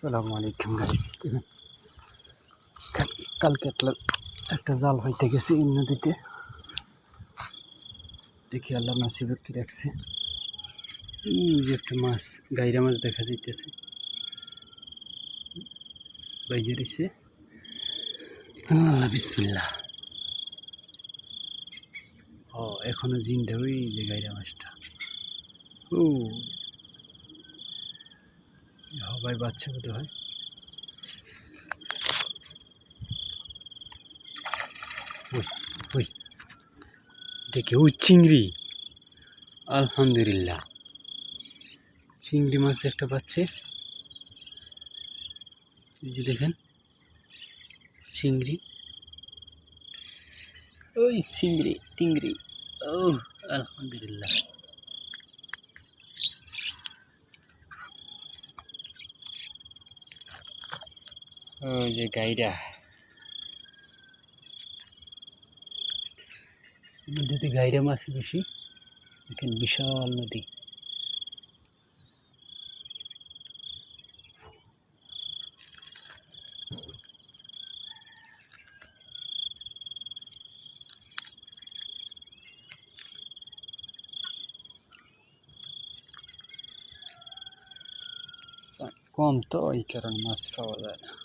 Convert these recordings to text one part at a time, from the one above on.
আসসালামু আলাইকুম গাইস কালকে একটা একটা জাল হইতে গেছে এই নদীতে। দেখি আল্লাহ নসিবে কি রাখছে। যে একটা মাছ, গাইরা মাছ দেখা যাইতেছে। বাইজে রয়েছে আল্লাহ বিসমিল্লাহ। ও, এখনও জিন্দা ওই যে গাইরা মাছটা। ও। হবাই বাচ্চা বোধ হয়। দেখে ওই চিংড়ি। আলহামদুলিল্লাহ। চিংড়ি মাছ একটা পাচ্ছে এই যে দেখেন, চিংড়ি। ওই চিংড়ি, টিংড়ি। ও আলহামদুলিল্লাহ। ওই যে গাইরা নদীতে গাইরা মাছ বেশি, এখানে বিশাল নদী। কম তো, এই কারণে মাছ পাওয়া যায় না।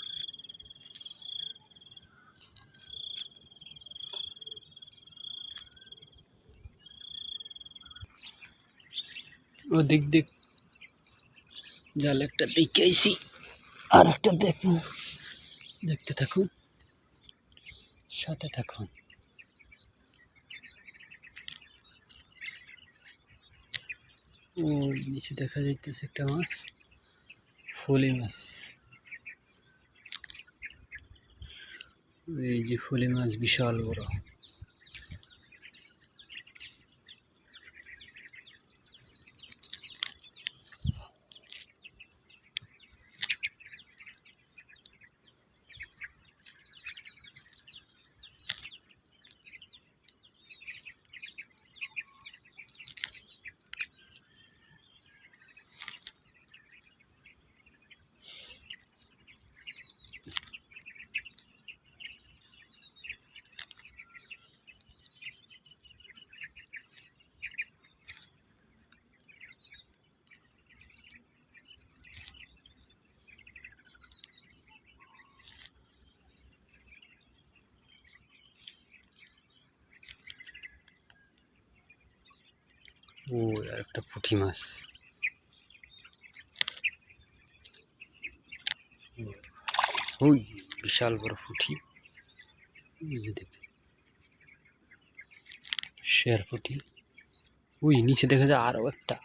ও দিক। দিক জাল একটা দেখে আইসি আর একটা দেখুন দেখতে থাকুন। সাথে থাকুন। ও নিচে দেখা যাইতেছে একটা মাছ। ফলি মাছ। এই যে ফলি মাছ বিশাল বড়। ও, আর একটা পুঁটি মাছ। ওই বিশাল বড় পুঁটি। দেখি। শেয়ার পুঁটি। ওই নিচে দেখা যায় আরও একটা।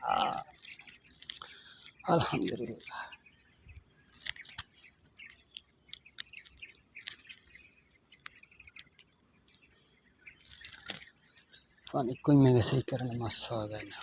আলহামদুলিল্লাহ। পানি কমে গেছে এই কারণে মাছ পাওয়া যায় না।